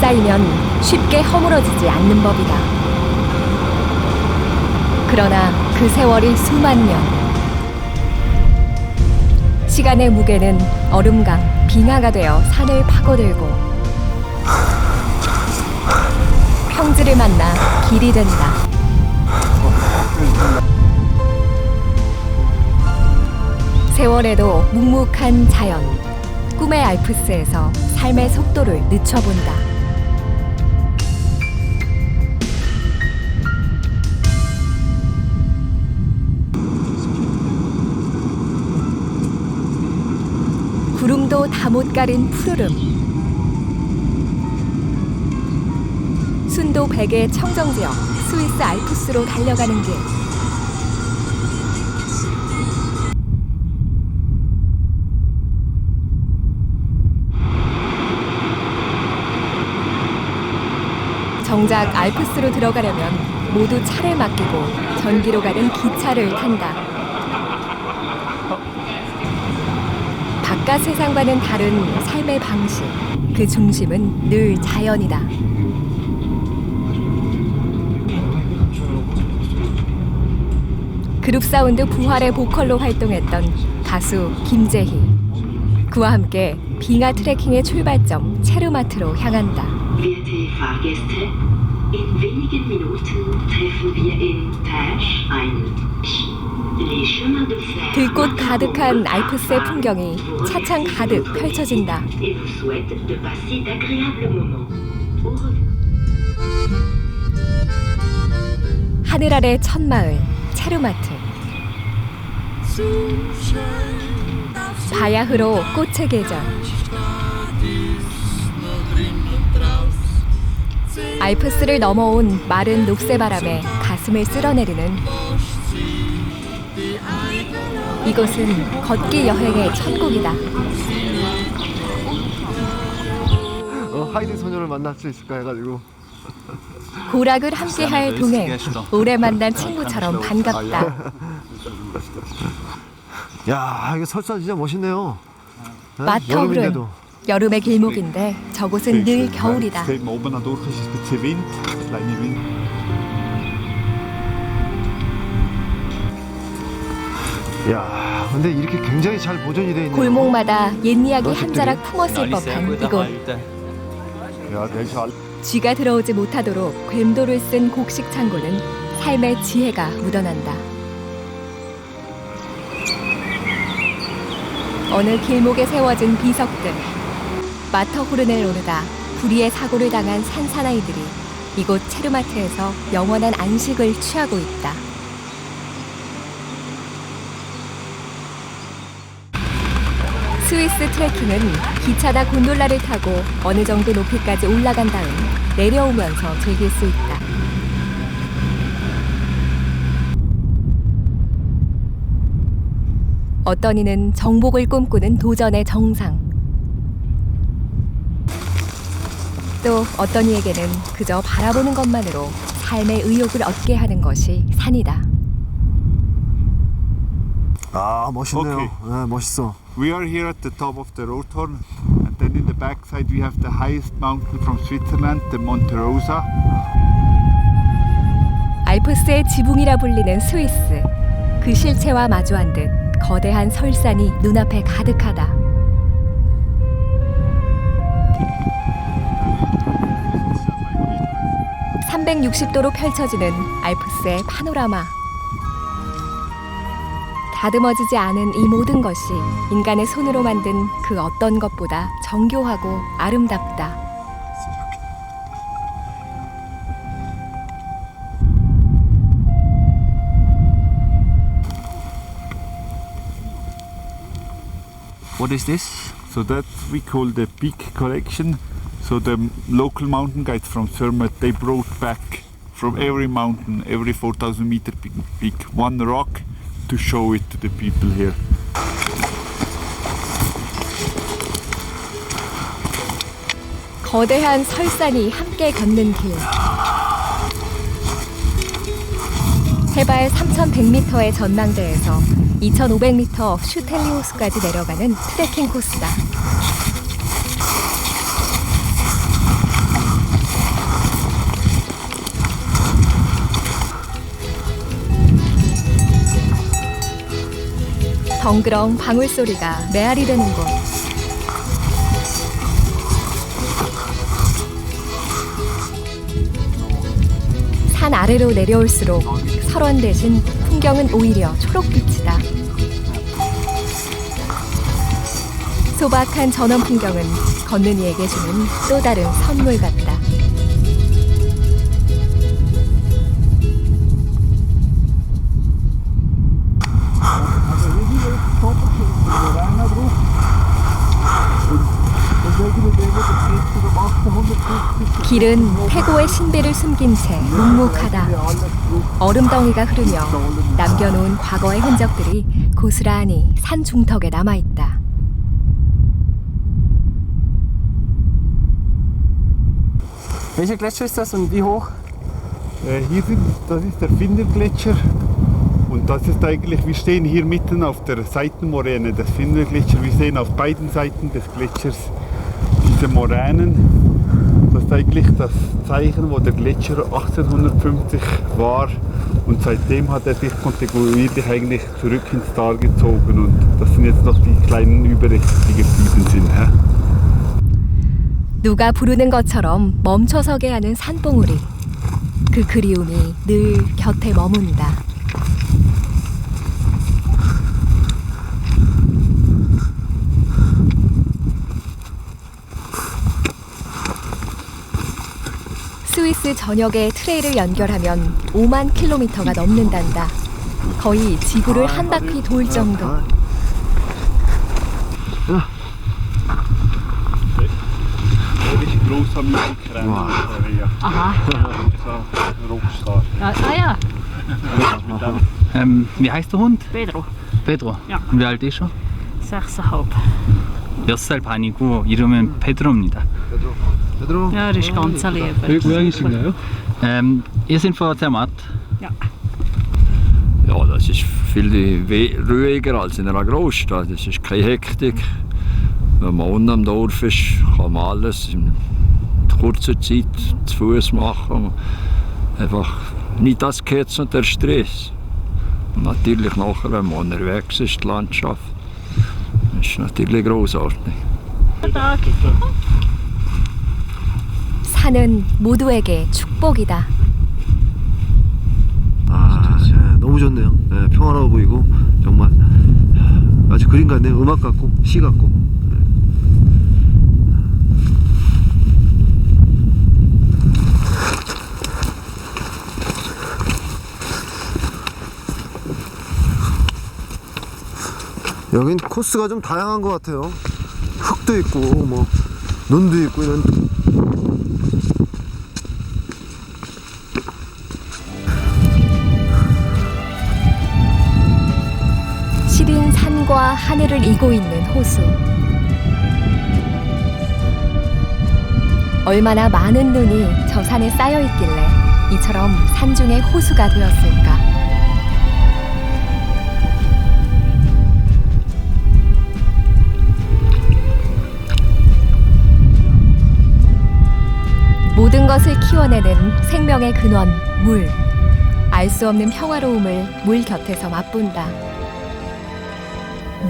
쌓이면 쉽게 허물어지지 않는 법이다. 그러나 그 세월이 수만 년. 시간의 무게는 얼음강, 빙하가 되어 산을 파고들고 평지를 만나 길이 된다. 세월에도 묵묵한 자연, 꿈의 알프스에서 삶의 속도를 늦춰본다. 구름도 다못 가린 푸르름. 순도 100의 청정지역 스위스 알프스로 달려가는 길. 정작 알프스로 들어가려면 모두 차를 맡기고 전기로 가는 기차를 탄다. 바깥 세상과는 다른 삶의 방식. 그 중심은 늘 자연이다. 그룹 사운드 부활의 보컬로 활동했던 가수 김재희. 그와 함께 빙하 트레킹의 출발점 체르마트로 향한다. 들꽃 가득한 알프스의 풍경이 차창 가득 펼쳐진다. 하늘 아래 첫마을 체르마트. 바야흐로 꽃의 계절. 알프스를 넘어온 마른 녹새 바람에 가슴을 쓸어내리는 이곳은 걷기 여행의 천국이다. 어, 하이드 소녀를 만날 수 있을까 해가지고 고락을 함께할 동행. 오래 만난 친구처럼 반갑다. 야 이거 설사 진짜 멋있네요 네? 마터 흐름. 여름인데도 여름의 길목인데 저곳은 늘 겨울이다. Kleine Wind. 야 근데 이렇게 굉장히 잘 보존이 돼 있네요 골목마다 옛 이야기 어, 한 자락 품었을 법한 이곳. 야. 쥐가 들어오지 못하도록 괸도를 쓴 곡식 창고는 삶의 지혜가 묻어난다. 어느 길목에 세워진 비석들. 마터후른을 오르다 불의의 사고를 당한 산사나이들이 이곳 체르마트에서 영원한 안식을 취하고 있다. 스위스 트레킹은 기차나 곤돌라를 타고 어느 정도 높이까지 올라간 다음 내려오면서 즐길 수 있다. 어떤 이는 정복을 꿈꾸는 도전의 정상. 또 어떤 이에게는 그저 바라보는 것만으로 삶의 의욕을 얻게 하는 것이 산이다. 아 멋있네요 오케이. 네, 멋있어 We are here at the top of the Rothorn, and then in the backside we have the highest mountain from Switzerland, the Monte Rosa. 알프스의 지붕이라 불리는 스위스. 그 실체와 마주한 듯 거대한 설산이 눈앞에 가득하다. (360도로) 펼쳐지는 알프스의 파노라마 다듬어지지 않은 이 모든 것이 인간의 손으로 만든 그 어떤 것보다 정교하고 아름답다. What is this? So that we call the peak collection. So the m- local mountain guides from Zermatt, they brought back from every mountain, every 4,000 meter peak, peak, one rock to show it to the people here. 거대한 설산이 함께 걷는 길. 해발 3,100m의 전망대에서 2,500m 슈텔리호스까지 내려가는 트레킹 코스다. 덩그렁 방울 소리가 메아리 되는 곳. 산 아래로 내려올수록 설원 대신 풍경은 오히려 초록빛이다. 소박한 전원 풍경은 걷는 이에게 주는 또 다른 선물 같다. 길은 태고의 신비를 숨긴 채 묵묵하다. 얼음덩이가 흐르며 남겨놓은 과거의 흔적들이 고스란히 산 중턱에 남아있다. Welcher Gletscher ist das und wie hoch? Äh, hier sind, das ist der Findergletscher. Und das ist eigentlich, wir stehen hier mitten auf der Seitenmoräne des Findergletscher. Wir sehen auf beiden Seiten des Gletschers diese Moränen. Das ist eigentlich das Zeichen, wo der Gletscher 1850 war. Und seitdem hat er sich kontinuierlich eigentlich zurück ins Tal gezogen. Und das sind jetzt noch die kleinen Überreste, die geblieben sind. hä? 누가 부르는 것처럼 멈춰서게 하는 산봉우리. 그 그리움이 늘 곁에 머문다. 스위스 전역의 트레일을 연결하면 5만 킬로미터가 넘는단다. 거의 지구를 한 바퀴 돌 정도. Rockstar. Ah, ah ja, Ähm, wie heißt der Hund? Pedro, Pedro. Ja. Wie alt ist er? 6,5. 몇살 반이고 이름은 페드로입니다. Ja, das ist ganz ein Leben. Wie lange sind? Ähm, ihr seid von Zermatt? Ja. Ja, das ist viel ruhiger als in einer Großstadt. Es ist keine Hektik. Wenn man unten am Dorf ist, kann man alles in kurzer Zeit zu Fuß machen. Einfach nicht das Ketz und der Stress. Und natürlich nachher, wenn man unterwegs ist, die Landschaft, Das ist natürlich großartig. Guten Tag. 산은 모두에게 축복이다. 아, 예, 너무 좋네요. 예, 평화로워 보이고 정말 마치 그림 같네요. 음악 같고 시 같고. 여긴 코스가 좀 다양한 것 같아요. 흙도 있고 뭐 눈도 있고 이런 하늘을 이고 있는 호수. 얼마나 많은 눈이 저 산에 쌓여 있길래 이처럼 산중의 호수가 되었을까? 모든 것을 키워내는 생명의 근원, 물. 알 수 없는 평화로움을 물 곁에서 맛본다.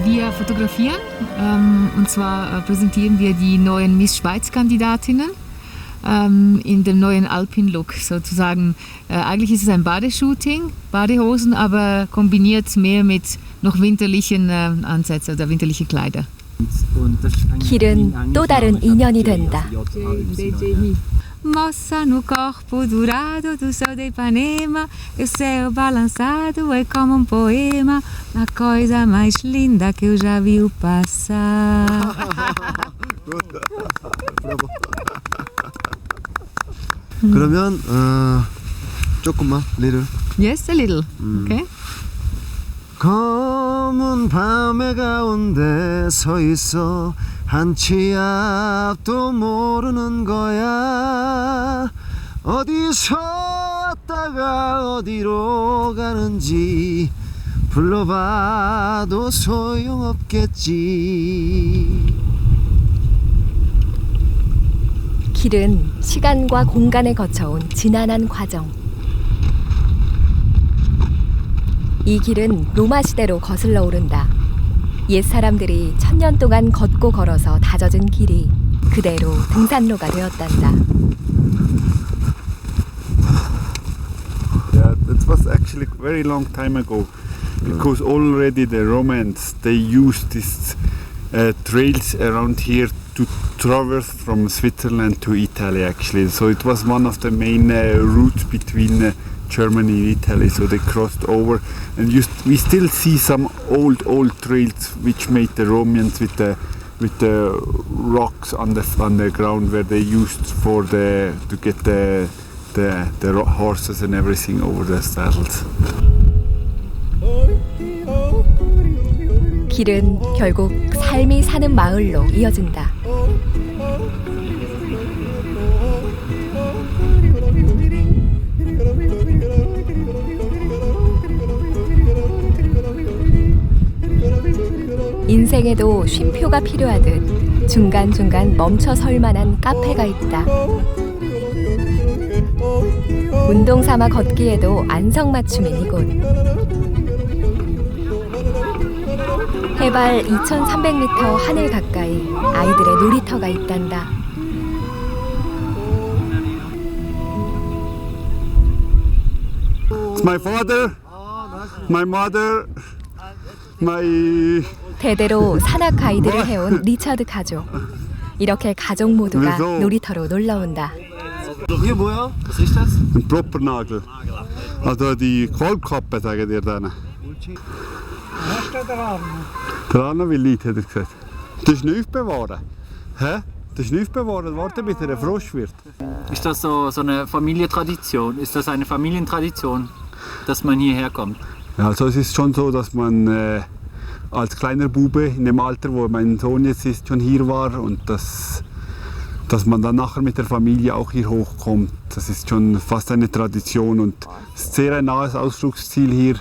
Wir fotografieren ähm, und zwar äh, präsentieren wir die neuen Miss Schweiz-Kandidatinnen ähm, in dem neuen Alpin-Look sozusagen. Äh, eigentlich ist es ein Badeshooting, Badehosen, aber kombiniert mehr mit noch winterlichen äh, Ansätzen oder winterliche Kleider. 길은 또 다른 인연이 된다. Moça no corpo dourado do sol de Ipanema, e o céu balançado é como um poema, a coisa mais linda que eu já vi passar. 그러면 어, 조금만 리를 Yes, a little. Okay. 검은 밤의 가운데 서 있어 한치 앞도 모르는 거야 어디서 왔다가 어디로 가는지 불러봐도 소용없겠지 길은 시간과 공간을 거쳐온 지난한 과정. 이 길은 로마 시대로 거슬러 오른다. 옛 사람들이 천년 동안 걷고 걸어서 다져진 길이 그대로 등산로가 되었단다. Yeah, that was actually very long time ago because already the Romans they used these uh, trails around here to traverse from Switzerland to Italy actually. So it was one of the main uh, routes between uh, Germany and Italy. So they crossed over, and you st- we still see some old old trails which made the Romans with the with the rocks on the on the ground where they used for the to get the the, the ro- horses and everything over the saddles. 길은 결국 삶이 사는 마을로 이어진다. 인생에도 쉼표가 필요하듯 중간중간 멈춰 설 만한 카페가 있다. 운동 삼아 걷기에도 안성맞춤인 이곳. 해발 2,300m 하늘 가까이 아이들의 놀이터가 있단다. It's my father, my mother, my 대대로 산악 가이드를 해온 리처드 가족. 이렇게 가족 모두가 놀이터로 놀러 온다. 그게 뭐야? Was ein Proppernagel. Also die Kolbkappe, sagen die dann. Der Anna will Leid, hat er gesagt. Das ist nicht bewahren. Hä? Ist nicht bewahren, warte bis er ein Frosch wird. Ist das so, so eine Familientradition? Ist das eine Familientradition, dass man hierher kommt? Also es ist schon so, dass man äh, als kleiner Bube in dem Alter, wo mein Sohn jetzt ist, schon hier war und dass, dass man dann nachher mit der Familie auch hier hochkommt. Das ist schon fast eine Tradition und es ist sehr ein nahes Ausflugsziel hier.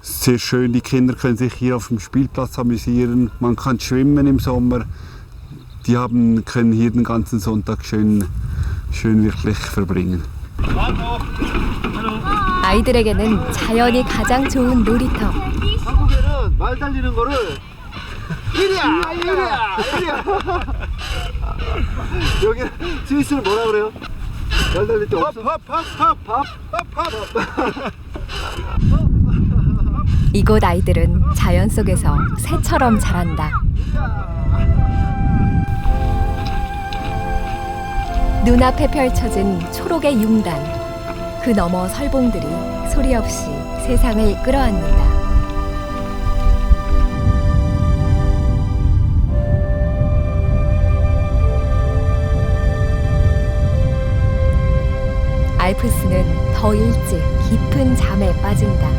Sehr schön, die Kinder können sich hier auf dem Spielplatz amüsieren. Man kann schwimmen im Sommer. Die haben, können hier den ganzen Sonntag schön, schön wirklich verbringen. 아이들에게는 자연이 가장 좋은 놀이터. 말 달리는 거를 이리야 이리야 이리야 여기 스위스는 뭐라 그래요? 말 달릴 때 없어? 이곳 아이들은 자연 속에서 새처럼 자란다. 눈앞에 펼쳐진 초록의 융단. 그 너머 설봉들이 소리 없이 세상을 끌어안는다. 알프스는 더 일찍 깊은 잠에 빠진다.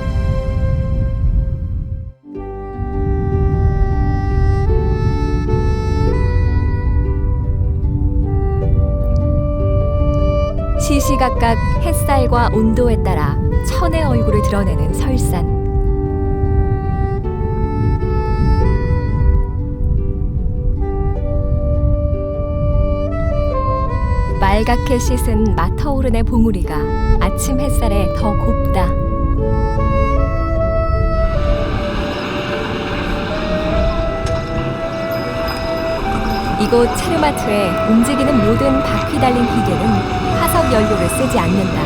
시시각각 햇살과 온도에 따라 천의 얼굴을 드러내는 설산. 말갛게 씻은 마터오른의 봉우리가 아침 햇살에 더 곱다. 이곳 체르마트에 움직이는 모든 바퀴 달린 기계는 화석 연료를 쓰지 않는다.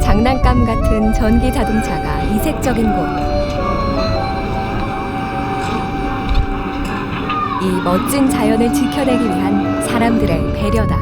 장난감 같은 전기 자동차가 이색적인 곳. 이 멋진 자연을 지켜내기 위한 사람들의 배려다.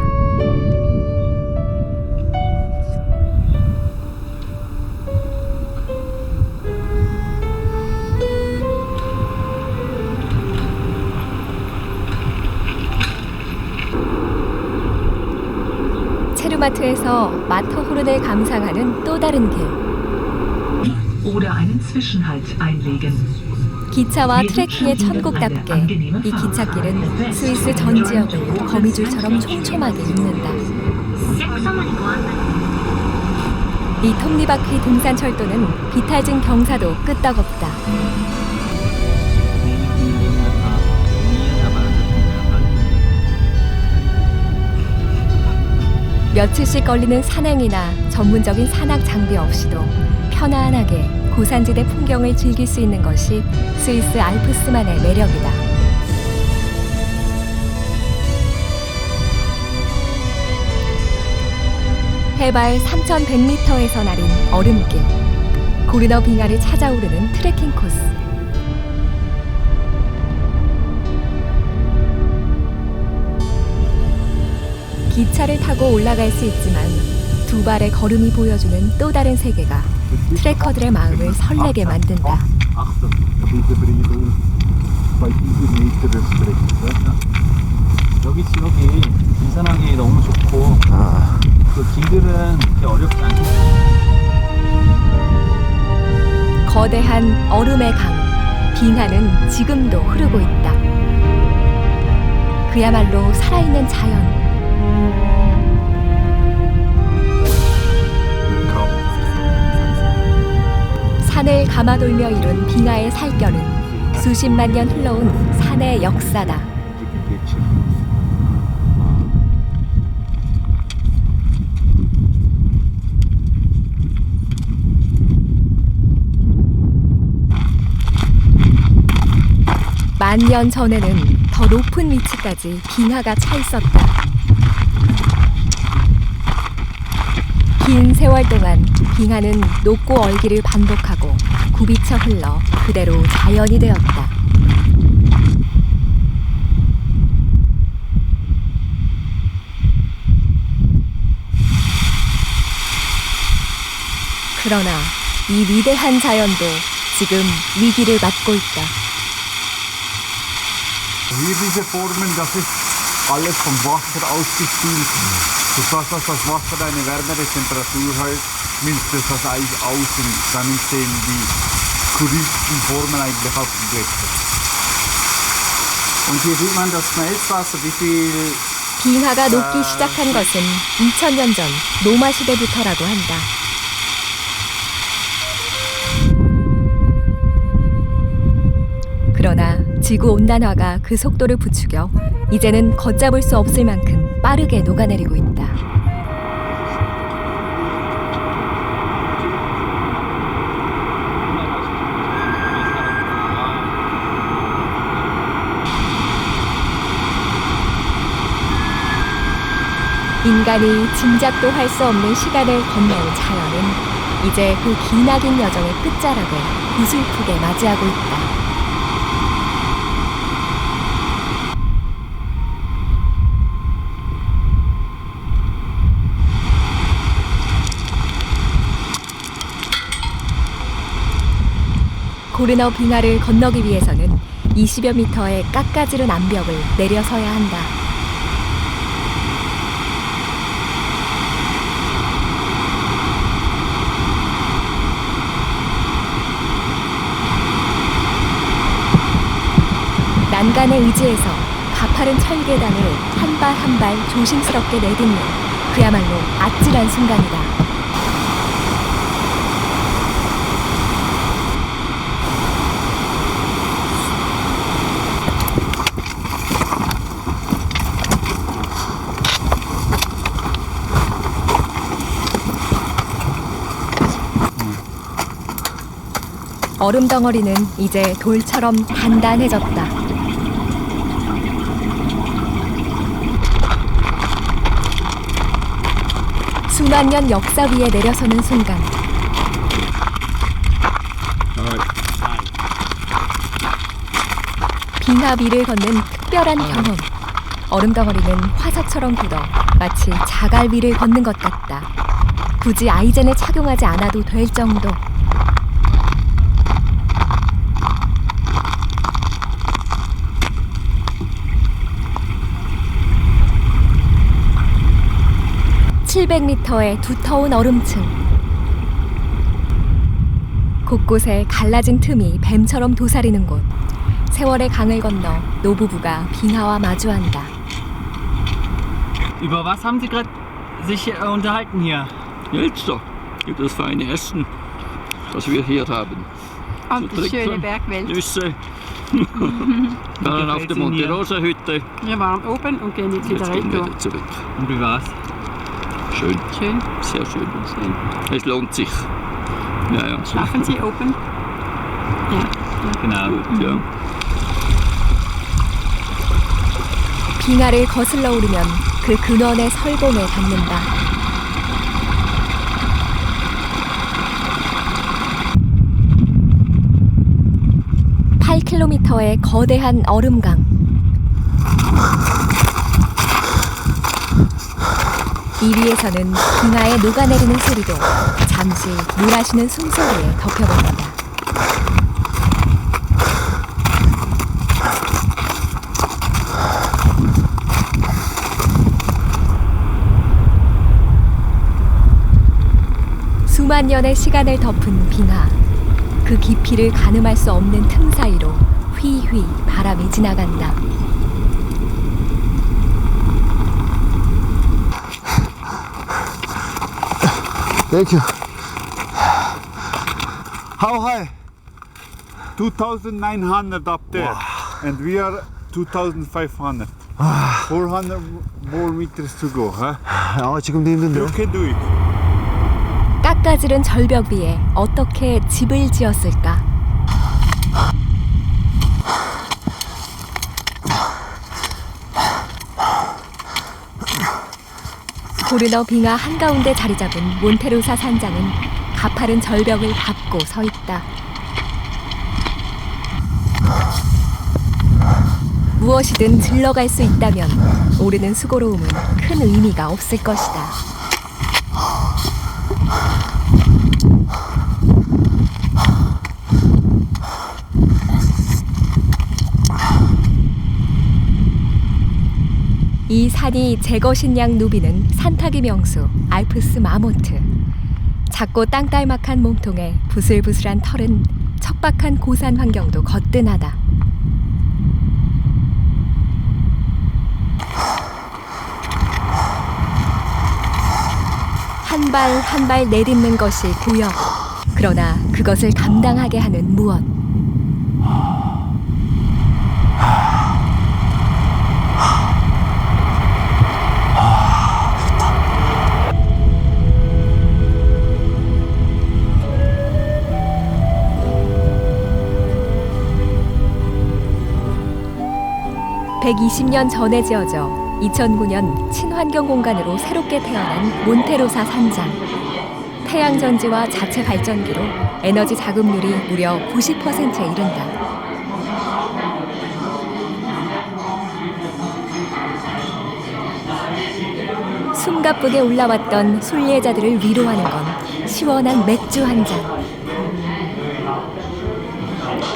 체르마트에서 마터호른을 감상하는 또 다른 길. 기차와 트레킹의 천국답게 이 기찻길은 스위스 전 지역을 거미줄처럼 촘촘하게 잇는다. 이 톱니바퀴 등산철도는 비탈진 경사도 끄떡없다. 며칠씩 걸리는 산행이나 전문적인 산악 장비 없이도 편안하게 고산지대 풍경을 즐길 수 있는 것이 스위스 알프스만의 매력이다. 해발 3,100m에서 나린 얼음길, 고르너 빙하를 찾아오르는 트레킹 코스. 기차를 타고 올라갈 수 있지만 두 발의 걸음이 보여주는 또 다른 세계가 트레커들의 마음을 설레게 만든다. 여기 지역이 등산하기 너무 좋고 그 길들은 그렇게 어렵지 않게 거대한 얼음의 강, 빙하는 지금도 흐르고 있다. 그야말로 살아있는 자연. 산을 감아돌며 이룬 빙하의 살결은 수십만 년 흘러온 산의 역사다. 만년 전에는 더 높은 위치까지 빙하가 차 있었다. 긴 세월 동안 빙하는 높고 얼기를 반복하고 굽이쳐 흘러 그대로 자연이 되었다. 그러나 이 위대한 자연도 지금 위기를 맞고 있다. Durch das, das Wasser eine wärmere Temperatur hat, milzt es das Eis aus und dann entstehen die skurrilsten Formen eigentlich auf dem Gletscher. Und hier sieht man das Schmelzwasser, wie viel 빙하가 녹기 시작한 것은 2000년 전 로마 시대부터라고 한다. 그러나 지구 온난화가 그 속도를 부추겨 이제는 걷잡을 수 없을 만큼 빠르게 녹아내리고 있다. 인간이 짐작도 할 수 없는 시간을 건너온 자연은 이제 그 기나긴 여정의 끝자락을 구슬프게 맞이하고 있다. 고르너 빙하를 건너기 위해서는 20여 미터의 깎아지른 암벽을 내려서야 한다. 난간에 의지해서 가파른 철계단을 한 발 한 발 조심스럽게 내딛는 그야말로 아찔한 순간이다. 얼음 덩어리는 이제 돌처럼 단단해졌다. 수만 년 역사 위에 내려서는 순간 빙하 위를 걷는 특별한 경험. 얼음 덩어리는 화석처럼 굳어 마치 자갈 위를 걷는 것 같다. 굳이 아이젠을 착용하지 않아도 될 정도. (700m의) 두터운 얼음층 곳곳에 갈라진 틈이 뱀처럼 도사리는 곳 세월의 강을 건너 노부부가 빙하와 마주한다 Über was haben Sie gerade sich äh, unterhalten hier? Jetzt doch, über das feine Essen, das wir hier haben. Und die schöne Bergwelt. Nüsse. Wir waren auf der Ihnen Monte hier? Rosa Hütte. Wir waren oben und gehen jetzt wieder Jetzt gehen wir retour. wieder zurück. Und wie war's? Schön, Schön. sehr schön. Es lohnt sich. Ja, ja. Schlafen Sie open? Ja. Genau. ja. 빙하를 거슬러 오르면 그 근원의 설봉에 닿는다. (8km의) 거대한 얼음강 이 위에서는 빙하에 녹아내리는 소리도 잠시 물 마시는 숨소리에 덮여버린다. 수만 년의 시간을 덮은 빙하. 그 깊이를 가늠할 수 없는 틈 사이로 휘휘 바람이 지나간다. 땡큐 How high? 2,900 up there, and we are 2,500. 400 more meters to go, huh? 아 지금도 힘든데요 You can do it. 깎아지른 절벽 위에 어떻게 집을 지었을까? 고르너 빙하 한가운데 자리 잡은 몬테루사 산장은 가파른 절벽을 밟고 서 있다. 무엇이든 질러갈 수 있다면 오르는 수고로움은 큰 의미가 없을 것이다. 이 산이 제 것인 양 누비는 산타기 명수 알프스 마모트. 작고 땅딸막한 몸통에 부슬부슬한 털은 척박한 고산 환경도 거뜬하다. 한 발 한 발 내딛는 것이 고역. 그러나 그것을 감당하게 하는 무엇. (120년) 전에 지어져 (2009년) 친환경 공간으로 새롭게 태어난 몬테로사 산장 태양 전지와 자체 발전기로 에너지 자급률이 무려 90%에 이른다. 숨가쁘게 올라왔던 순례자들을 위로하는 건 시원한 맥주 한 잔.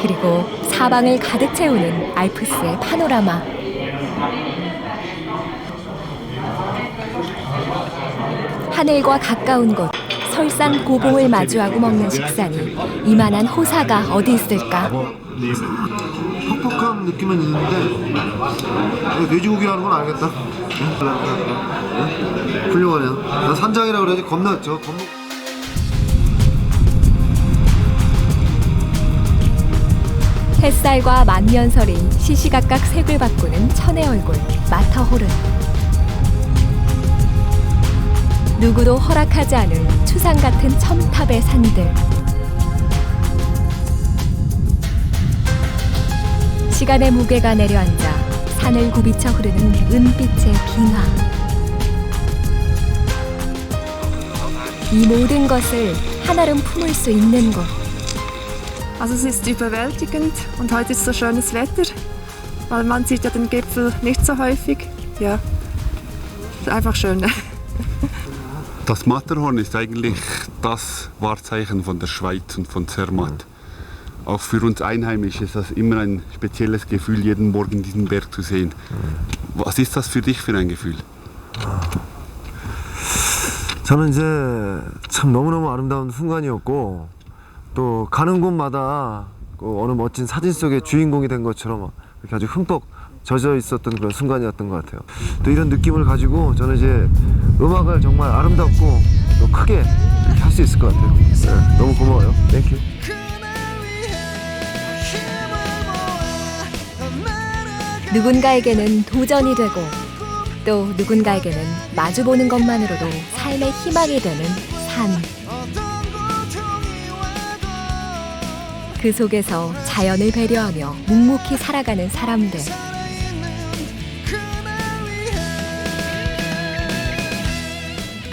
그리고 사방을 가득 채우는 알프스의 파노라마. 하늘과 가까운 곳 설산 고봉을 마주하고 먹는 식사니 이만한 호사가 어디 있을까? 퍽퍽한 느낌은 있는데 이거 돼지고기라는 건 알겠다? 훌륭하네요 난 산장이라 그래야지 겁나 햇살과 만년설이 시시각각 색을 바꾸는 천의 얼굴 마터호른 누구도 허락하지 않은 추상 같은 첨탑의 산들 시간의 무게가 내려앉아 산을 굽이쳐 흐르는 은빛의 빙하 이 모든 것을 한아름 품을 수 있는 곳 Also es ist überwältigend und heute ist so schönes Wetter, weil man sieht ja den Gipfel nicht so häufig. Ja, einfach schön. Das Matterhorn ist eigentlich das Wahrzeichen von der Schweiz und von Zermatt. Auch für uns Einheimische ist das immer ein spezielles Gefühl, jeden Morgen diesen Berg zu sehen. Was ist das für dich für ein Gefühl? 저는 이제 참 너무너무 아름다운 순간이었고 또 가는 곳마다 그 어느 멋진 사진 속의 주인공이 된 것처럼 이렇게 아주 흠뻑 젖어 있었던 그런 순간이었던 것 같아요. 또 이런 느낌을 가지고 저는 이제 음악을 정말 아름답고 또 크게 할 수 있을 것 같아요. 네, 너무 고마워요. 땡큐. 누군가에게는 도전이 되고 또 누군가에게는 마주보는 것만으로도 삶의 희망이 되는 산. 그 속에서 자연을 배려하며 묵묵히 살아가는 사람들.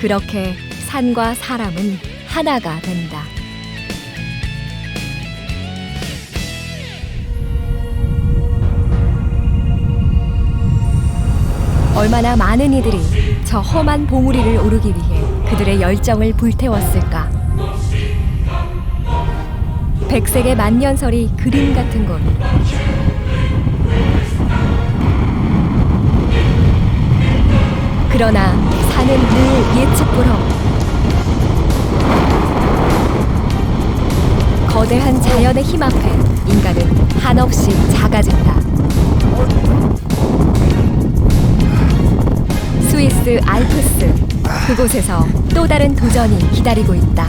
그렇게 산과 사람은 하나가 된다. 얼마나 많은 이들이 저 험한 봉우리를 오르기 위해 그들의 열정을 불태웠을까. 백색의 만년설이 그림 같은 곳. 그러나 산은 늘 예측불허. 거대한 자연의 힘 앞에 인간은 한없이 작아진다. 스위스 알프스 그곳에서 또 다른 도전이 기다리고 있다.